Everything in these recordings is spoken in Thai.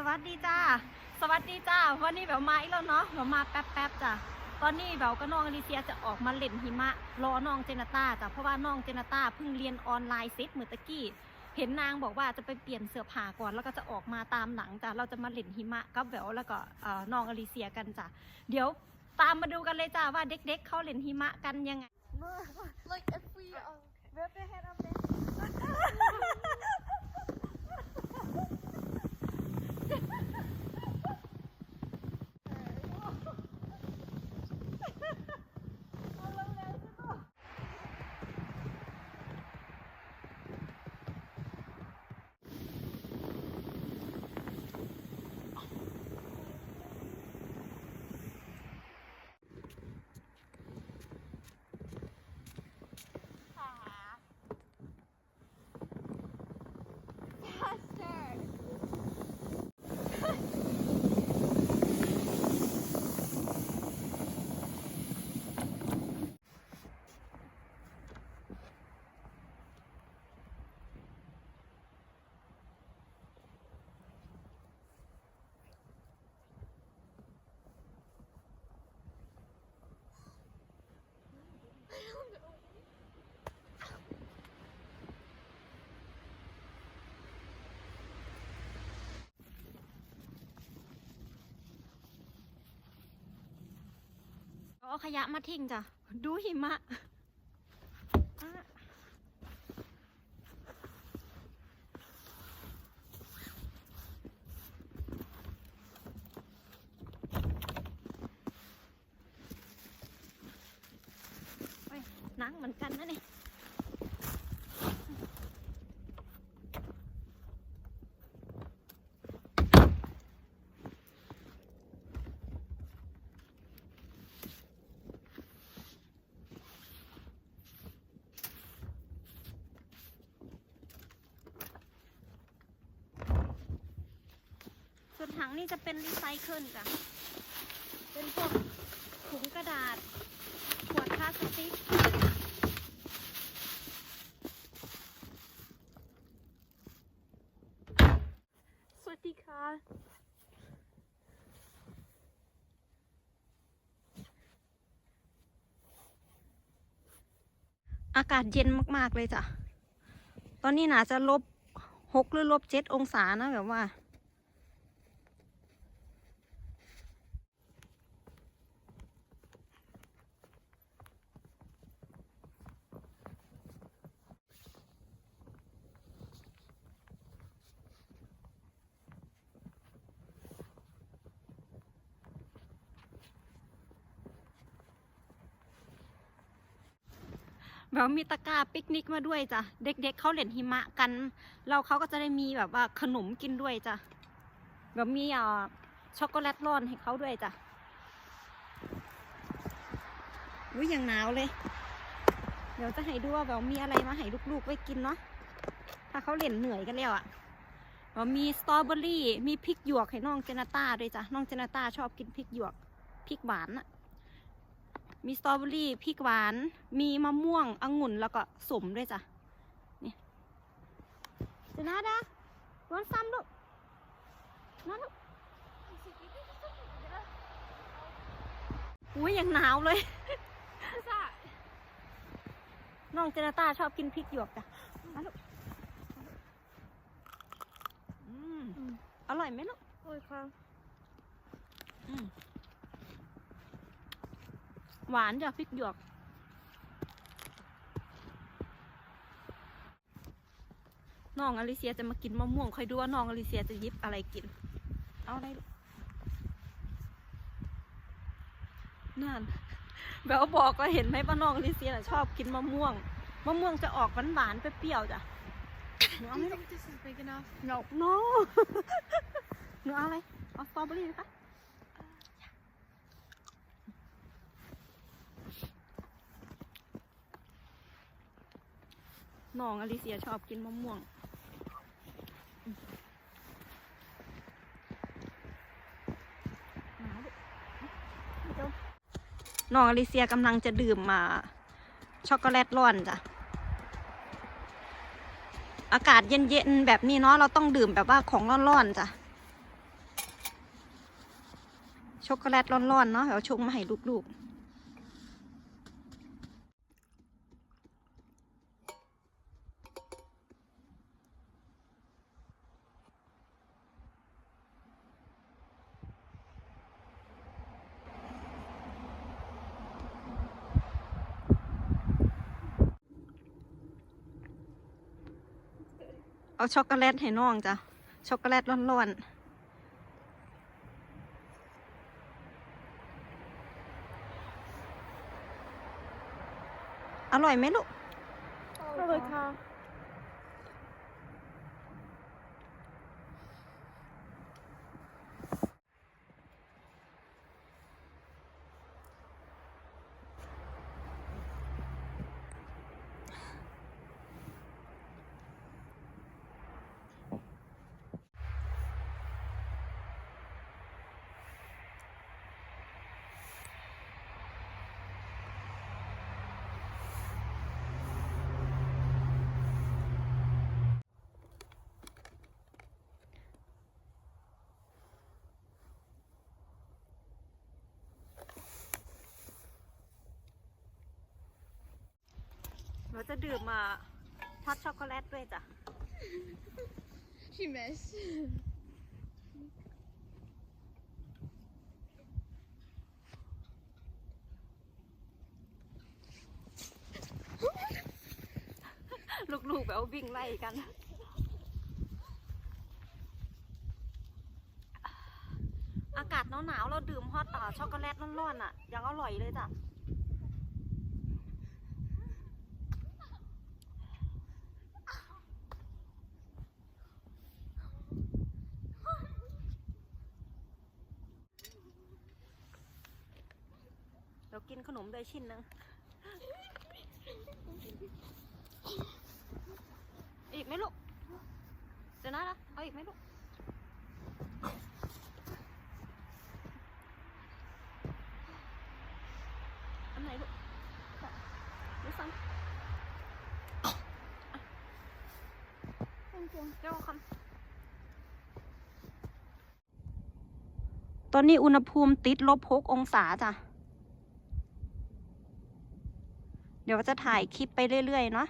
สวัสดีจ้า สวัสดีจ้า วันนี้แบบมาอีกแล้วเนาะแบบมาแป๊บๆจ้ะ ตอนนี้แบบก็น้องอลิเซียจะออกมาเล่นหิมะ รอน้องเจนาต้าจ้ะ เพราะว่าน้องเจนาต้าเพิ่งเรียนออนไลน์เซตเมื่อตะกี้ เห็นนางบอกว่าจะไปเปลี่ยนเสื้อผ้าก่อน แล้วก็จะออกมาตามหลังจ้ะ เราจะมาเล่นหิมะกับแหววแล้วก็เอ่อน้องอลิเซียกันจ้ะ เดี๋ยวตามมาดูกันเลยจ้ะว่าเด็กๆเขาเล่นหิมะกันยังไง Like if we um, rip the head of it. เอาขยะมาทิ้งจ้ะ ดูหิมะนั่งเหมือนกันนะนี่ วนถังนี่จะเป็นรีไซเคิลจ้ะเป็นพวกถุงกระดาษ ขวดพลาสติกสวัสดีค่ะ อากาศเย็นมาก ๆ เลยจ้ะ ตอนนี้น่าจะลบหกหรือลบเจ็ดองศานะแบบว่า แบบมีตะกร้าปิกนิกมาด้วยจ้ะ เด็กๆเขาเล่นหิมะกัน เราเขาก็จะได้มีแบบว่าขนมกินด้วยจ้ะ แบบมีอ่าช็อกโกแลตร้อนให้เขาด้วยจ้ะอุ้ยอย่างหนาวเลย เดี๋ยวจะให้ดูว่าแบบมีอะไรมาให้ลูกๆไว้กินเนาะ ถ้าเขาเล่นเหนื่อยกันแล้วอะ่ะแบบมีสตรอเบอรี่ มีพริกหยวกให้น้องเจนาต้าด้วยจ้ะ น้องเจนาต้าชอบกินพริกหยวก พริกหวานอะ มีสตรอเบอรี่พริกหวาน มีมะม่วงองุ่นแล้วก็สมด้วยจ้ะ นี่เจนาดาวันซ้ำลูกมาลูกอุ้ยยังหนาวเลย What's that? น้องเจนาต้าชอบกินพริกหยวกจ้ะมาลูกอืมอร่อยไหมลูก Holy cow. อืม หวานจ้ะพริกหยวก น้องอลิเซียจะมากินมะม่วงคอยดูว่าน้องอลิเซียจะหยิบอะไรกิน เอาอะไรลูกนั่นแบบว่าบอกก็เห็นไหมว่าน้องอลิเซียน่ะชอบกินมะม่วง มะม่วงจะออกหวานๆเปรี้ยวๆจ้ะหนู Do เอาไหม you ลูก think this is big enough? หนู no หนูเอาอะไรเอาสตรอเบอรี่ไหมคะ น้องอลิเซียชอบกินมะม่วง น้องอลิเซียกำลังจะดื่มมา ช็อกโกแลตร้อนจ้ะ อากาศเย็นๆ แบบนี้เนาะ เราต้องดื่มแบบว่าของร้อนๆจ้ะ ช็อกโกแลตร้อนๆ เนาะเดี๋ยวชงมาให้ลูกๆ เอาช็อกโกแลตให้น้องจ้ะ ช็อกโกแลตร้อนๆ อร่อยไหมลูก จะดื่มมาฮอตช็อกโกแลตด้วยจ้ะ She missed. ลูกๆแบบวิ่งไล่กัน อากาศหนาวๆเราดื่มฮอตอะช็อกโกแลตร้อนๆอะ ยังอร่อยเลยจ้ะ เดี๋ยวกิ นขนมด้วยชิ้นนึง อีกไหมลูกเดี๋ยวนะนะเอาอีกไหมลูก อันไหนลูกดูซ้ำ Thank you. เจ้าคำตอนนี้อุณหภูมิติดลบหกองศาจ้ะ เดี๋ยวจะถ่ายคลิปไปเรื่อยๆเนาะ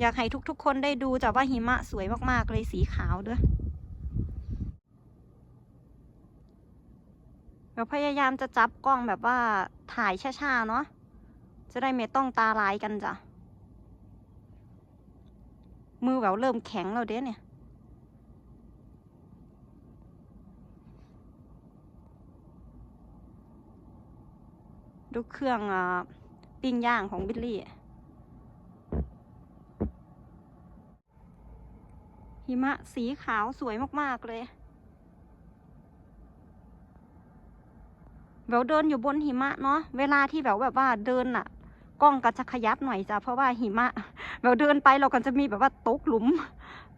อยากให้ทุกๆคนได้ดูจ้ะว่าหิมะสวยมากๆเลยสีขาวด้วยเดี๋ยวพยายามจะจับกล้องแบบว่าถ่ายช้าๆเนาะจะได้ไม่ต้องตาลายกันจ้ะมือแววเริ่มแข็งแล้วเด้เนี่ยดูเครื่องอ่า ปิ้งย่างของบิลลี่ หิมะสีขาวสวยมากๆเลยแววเดินอยู่บนหิมะเนาะ เวลาที่แบบแบบว่าเดินน่ะกล้องก็จะขยับหน่อยจ้ะ เพราะว่าหิมะแววเดินไปเราก็จะมีแบบว่าตกหลุม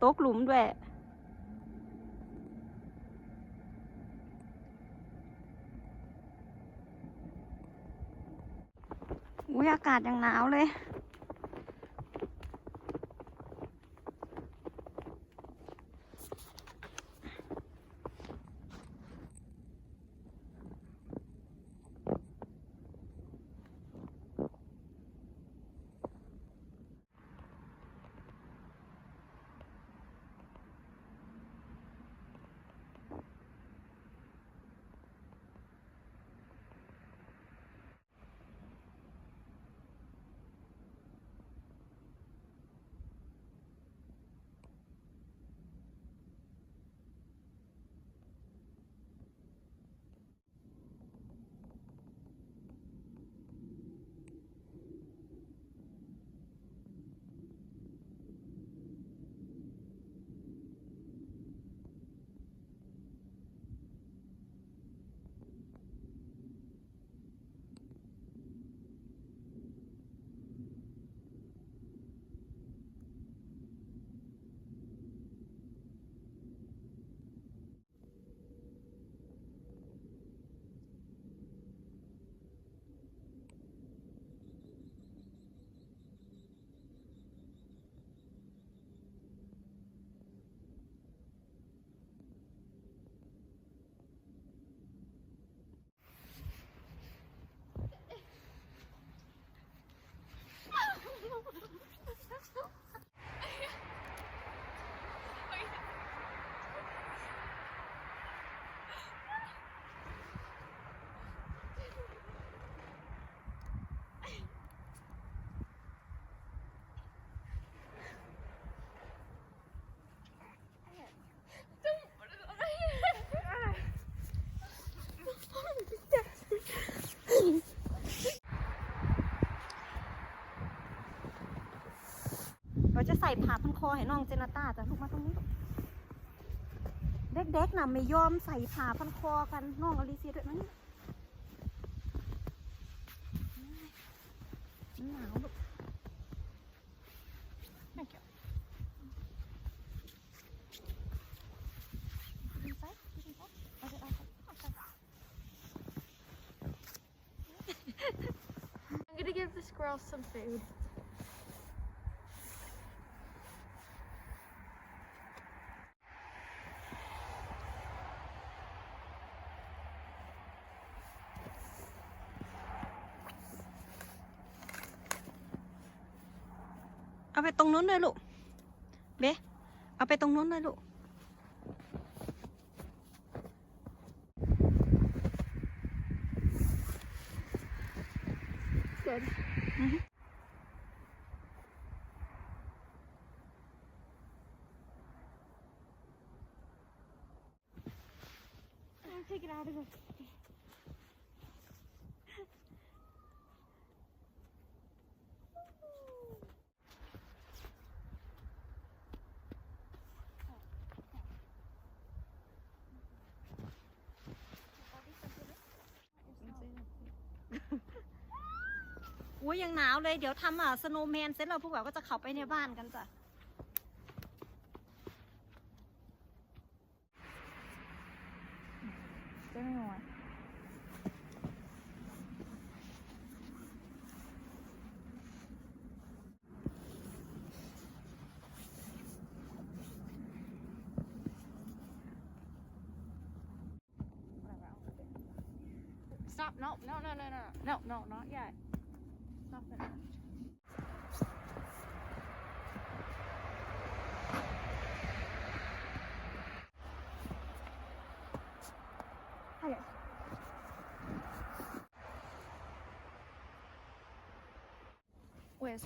ตกหลุมด้วย อุ้ ยอากาศยังหนาวเลย ผ้าพันคอให้น้องเจนาต้าจ้ะลูกมาตรงนี้เด็กๆน่ะไม่ยอมใส่ผ้าพันคอกันน้องอลิเซียด้วยมั้ยหนาวลูก Thank you. Inside? Inside? Or is it outside? Outside. I'm gonna give the squirrel some food. เอาไปตรงนู้นเลยลูก เบเอาไปตรงนู้นเลยลูก Good. I'll take it out of the. อุ้ ยังหนาวเลยเดี๋ยวทำอะสโนว์แมนเสร็จแล้วพวกเราก็จะเข้าไปในบ้านกันจ้ะ Give me one. Stop. No, no, no, no, no. No, no, not yet. Stop it. เวส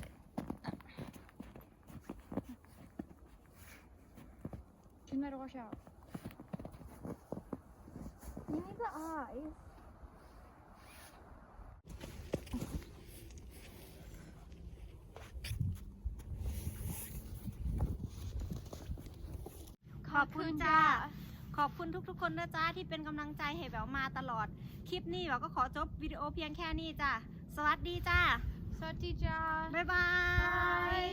ฉันไม่รู้ว่าชอบ You need the eyes. อบคุณจ้า ขอบคุณทุกๆ คนนะจ้าที่เป็นกำลังใจให้แววมาตลอด คลิปนี้แววก็ขอจบวิดีโอเพียงแค่นี้จ้า สวัสดีจ้า สวัสดีจ้า บ๊ายบาย Bye.